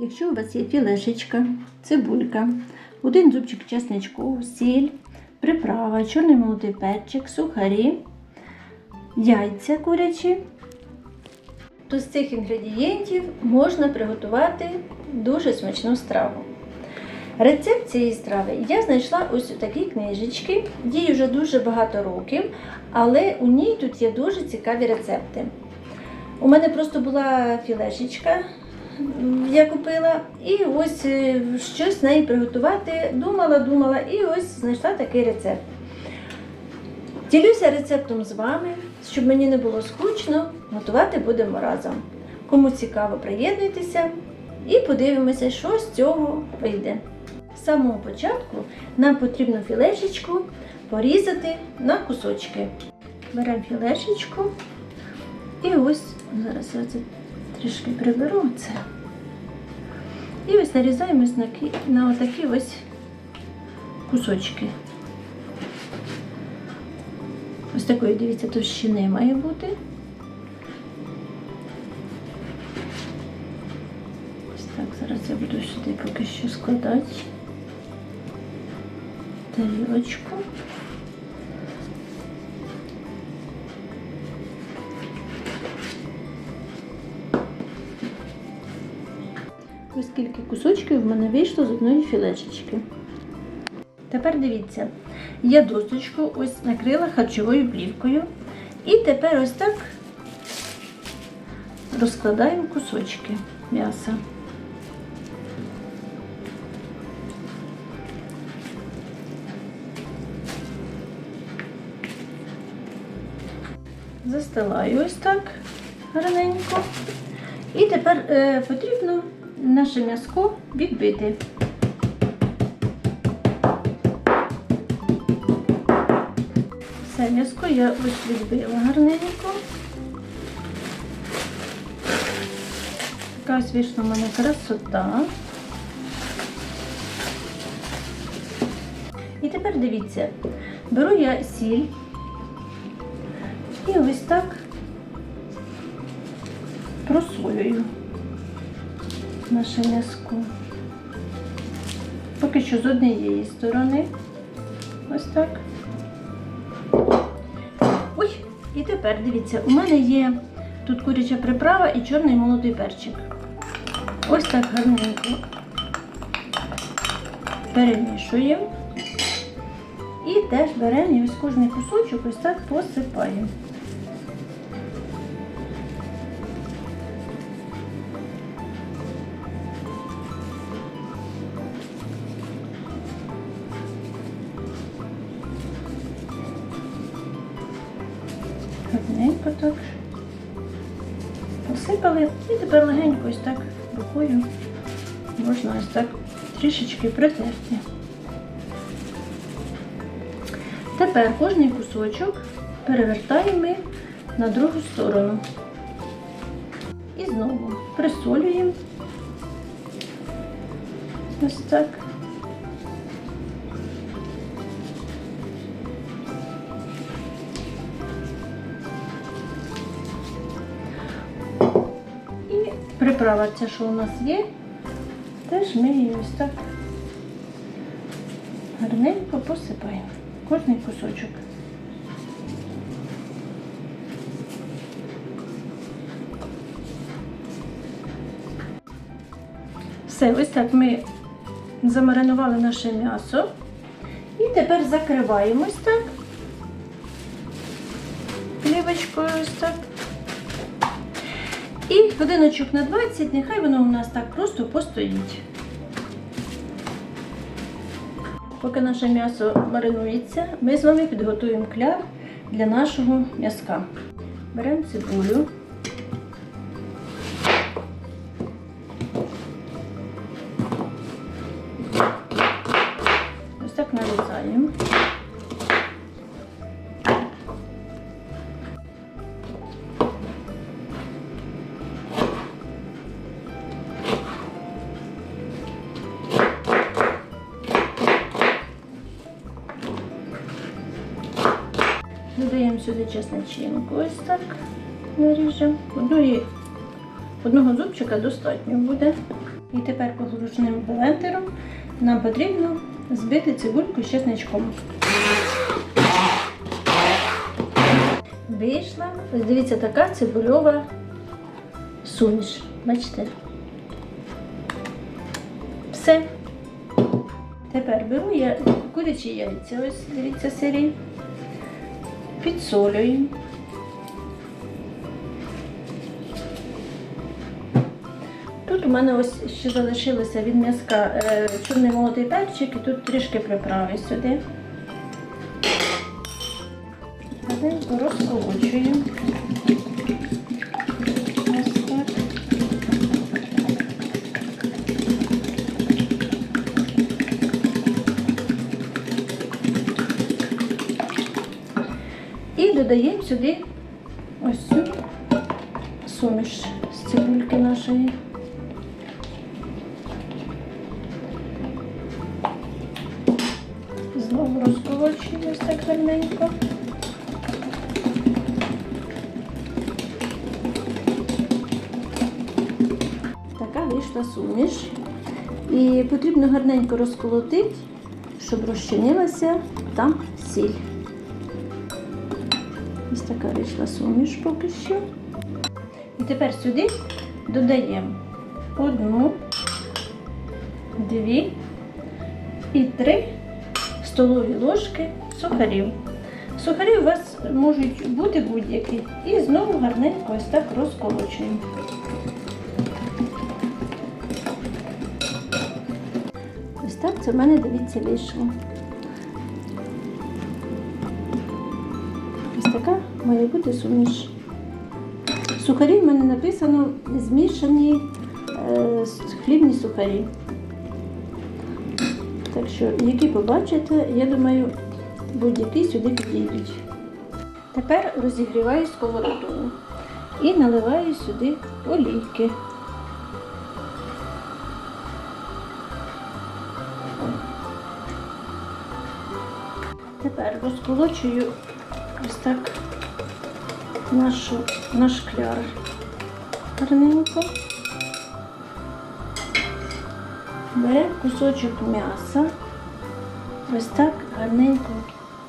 Якщо у вас є філешечка, цибулька, один зубчик чесничку, сіль, приправа, чорний молотий перчик, сухарі, яйця курячі, то з цих інгредієнтів можна приготувати дуже смачну страву. Рецепт цієї страви я знайшла ось у такій книжечці, їй вже дуже багато років, але у ній тут є дуже цікаві рецепти. У мене просто була філешечка, я купила, і ось е, щось з неї приготувати. Думала, думала, і ось знайшла такий рецепт. Ділюся рецептом з вами, щоб мені не було скучно, готувати будемо разом. Кому цікаво, приєднуйтеся і подивимося, що з цього вийде. З самого початку нам потрібно філешечку порізати на кусочки. Беремо філешечку і ось зараз це трішки приберу це. І ось нарізаємо на отакі ось кусочки. Ось такої, дивіться, товщини має бути. Ось так, зараз я буду сюди поки що складати тарілочку. Скільки кусочків в мене вийшло з одної філешечки. Тепер дивіться, я досточку ось накрила харчовою плівкою. І тепер ось так розкладаємо кусочки м'яса. Застилаю ось так гарненько. І тепер е, потрібно наше м'язко відбити. Все, м'язко я ось відбила гарненько. Така ось вийшла в мене красота. І тепер дивіться, беру я сіль і ось так просолюю наше м'язко. Поки що з однієї сторони. Ось так. Ой, і тепер дивіться, у мене є тут куряча приправа і чорний молодий перчик. Ось так гарненько перемішуємо. І теж беремо і ось кожний кусочок ось так посипаємо. Посипали і тепер легенько ось так рукою можна ось так трішечки притерти. Тепер кожний кусочок перевертаємо на другу сторону. І знову присолюємо. Ось так. Приправа ця, що у нас є, теж ми її ось так гарненько посипаємо. Кожний кусочок. Все, ось так ми замаринували наше м'ясо. І тепер закриваємо ось так. Плівочкою ось так. І годиночок на 20, нехай воно у нас так просто постоїть. Поки наше м'ясо маринується, ми з вами підготуємо кляр для нашого м'язка. Беремо цибулю. Ось так нарізаємо. Сюди чесночинку, ось так наріжемо. Одної Одного зубчика достатньо буде. І тепер погружним блендером нам потрібно збити цибульку з чесничком. Вийшла, ось дивіться, така цибульова суміш. Бачите? Все. Тепер беру я курячі яйця, ось дивіться сирі, підсолюю. Тут у мене ось ще залишилося від м'язка е, чорний молотий перчик і тут трішки приправи сюди. Додаємо сюди ось цю суміш з цибульки нашої. Знову розколочуємо так гарненько. Така вийшла суміш. І потрібно гарненько розколотити, щоб розчинилася там сіль. Ось така вийшла суміш поки що. І тепер сюди додаємо одну, дві і три столові ложки сухарів. Сухарі у вас можуть бути будь-які. І знову гарненько ось так розколочуємо. Ось так це в мене, дивіться, вийшло. Така має бути суміш. Сухарі в мене написано змішані е, хлібні сухарі. Так що, які побачите, я думаю, будь-які сюди підійдуть. Тепер розігріваю сковороду і наливаю сюди олійки. Тепер розколочую ось так нашу, наш кляр гарненько. Беремо кусочок м'яса. Ось так гарненько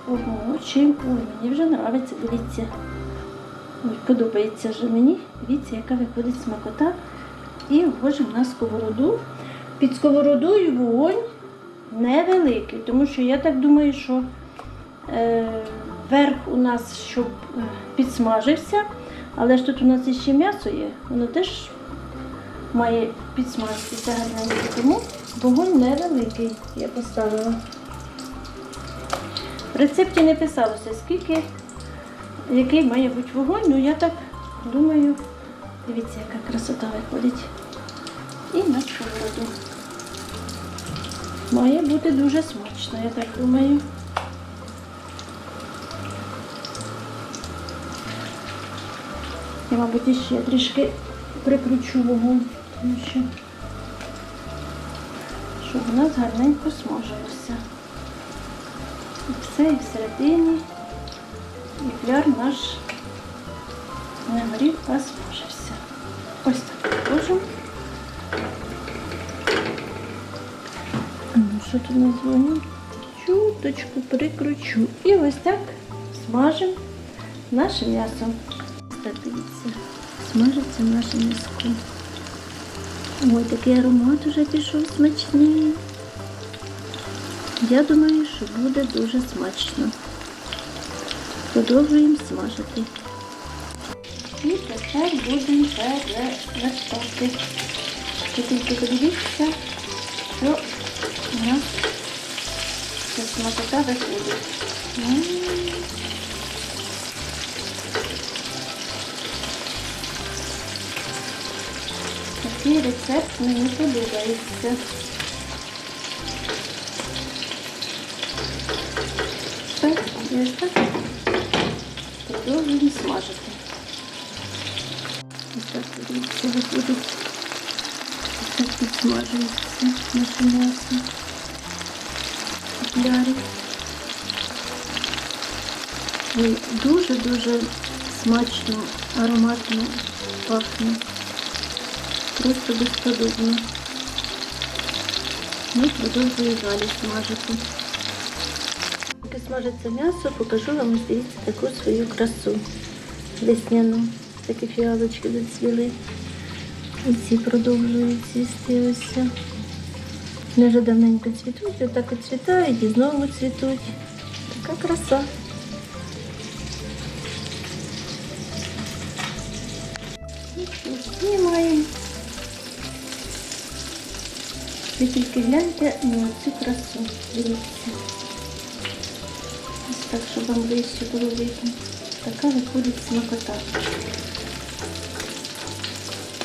обмочуємо. Ой, мені вже подобається, дивіться. Ой, подобається вже мені. Дивіться, яка виходить смакота. І вложимо на сковороду. Під сковородою вогонь невеликий, тому що я так думаю, що е, верх у нас щоб е, підсмажився, але ж тут у нас іще м'ясо є, воно теж має підсмажитися гарненько. Тому вогонь невеликий я поставила. В рецепті не писалося, скільки, який має бути вогонь, ну я так думаю, дивіться, яка красота виходить. І на сковороду. Має бути дуже смачно, я так думаю. Мабуть, іще трішки прикручу вогонь, тому що щоб у нас гарненько смажилося. І все, і всередині, і кляр наш не горів, а смажився. Ось так положимо. Ну, що тут на дзвоні? Чуточку прикручу. І ось так смажимо наше м'ясо. Так, дивіться, смажиться наше м'яско. Ой, такий аромат уже пішов смачний. Я думаю, що буде дуже смачно. Продовжуємо смажити. І тепер будемо перевертати. Тільки подивіться, що у нас смакота виходить. Такий рецепт мені подобається. Так, ось так продовжуємо смажити. Ось так дивіться, виходить. Ось так підсмажується наше м'ясо. Ой, Дуже-дуже смачно, ароматно пахне. Просто безподобно. Ну, продовжую далі смажити. Поки смажиться м'ясо, покажу вам дивіться таку свою красу весняну. Такі фіалочки зацвіли. І ці продовжують цвісти. Вони вже давненько цвітуть, отак от цвітають і знову цвітуть. Така краса. І Ви тільки гляньте на цю красу. Дивіться. Ось так, щоб вам ближче було видно. Така виходить смакота.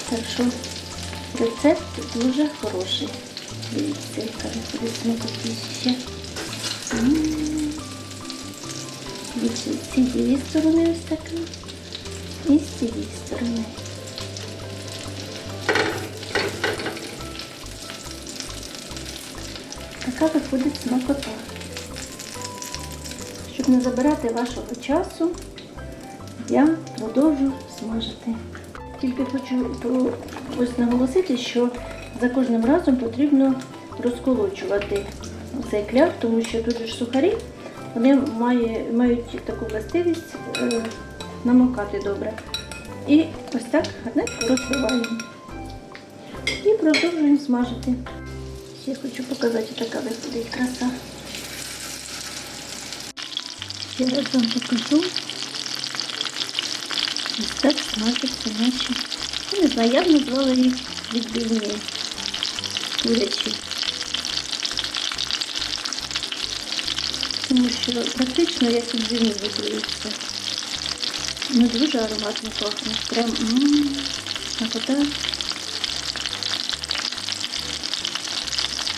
Так що рецепт дуже хороший. Дивіться, яка виходить смакотища. М. Більше з цієї сторони ось така. І з цієї сторони. Така виходить смакота. Щоб не забирати вашого часу, я продовжу смажити. Тільки хочу ось наголосити, що за кожним разом потрібно розколочувати цей кляр, тому що тут ж сухарі вони мають таку властивість е, намокати добре. І ось так гарненько розбиваємо. І продовжуємо смажити. Ще хочу показати, така виходить краса. Раз вам покажу. Ось так смажаться наші. Я не знаю, я б назвала їх відбивні курячі. Тому що практично як відбивні готуються. Ну дуже ароматно пахне. Прям мм, смакота.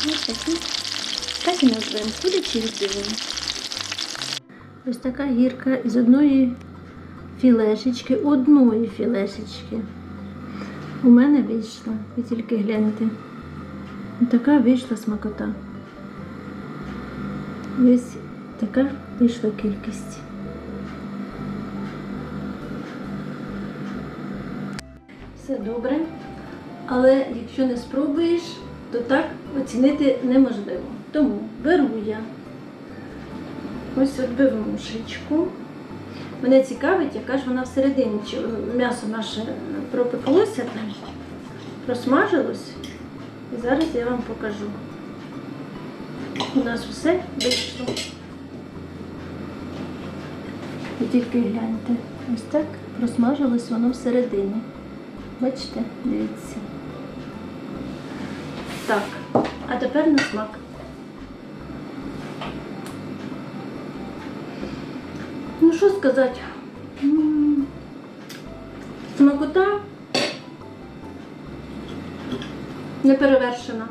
Ось такі. Так і назвемо курячі відбивні. Ось така гірка із одної філешечки, одної філешечки. У мене вийшла. Ви тільки гляньте. Така вийшла смакота. Ось така вийшла кількість. Все добре. Але якщо не спробуєш, то так оцінити неможливо. Тому беру я ось отбивнушечку. Мене цікавить, яка ж вона всередині, чи м'ясо наше пропеклося там, просмажилось. І зараз я вам покажу. У нас все вийшло. Ви тільки гляньте. Ось так просмажилось воно всередині. Бачите, дивіться. Так, а тепер на смак. Ну що сказати? М, Смакота не перевершена.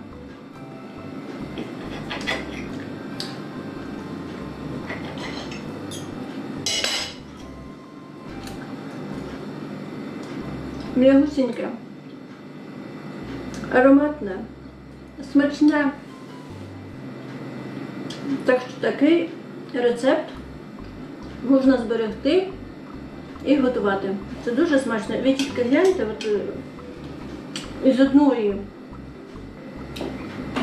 М'ягусіньке, ароматне, смачне. Так що такий рецепт можна зберегти і готувати. Це дуже смачно. Ви тільки гляньте, от, е, із одної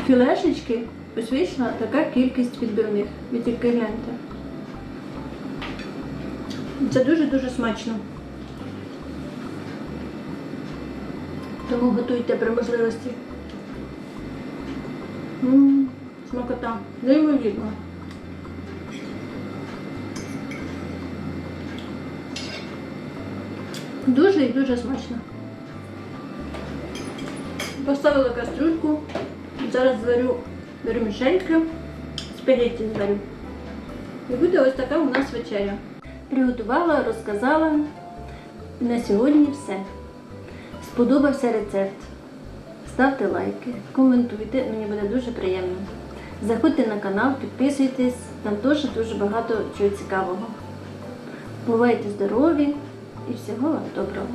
філешечки вийшла така кількість відбивних. Ви тільки гляньте. Це дуже-дуже смачно. Тому готуйте при можливості. М, Смакота. Неймовірно. Дуже і дуже смачно. Поставила кастрюльку. Зараз зварю вермішельки, спагетті зварю. І буде ось така у нас вечеря. Приготувала, розказала. На сьогодні все. Сподобався рецепт. Ставте лайки, коментуйте, мені буде дуже приємно. Заходьте на канал, підписуйтесь, там дуже дуже багато чого цікавого. Бувайте здорові і всього вам доброго!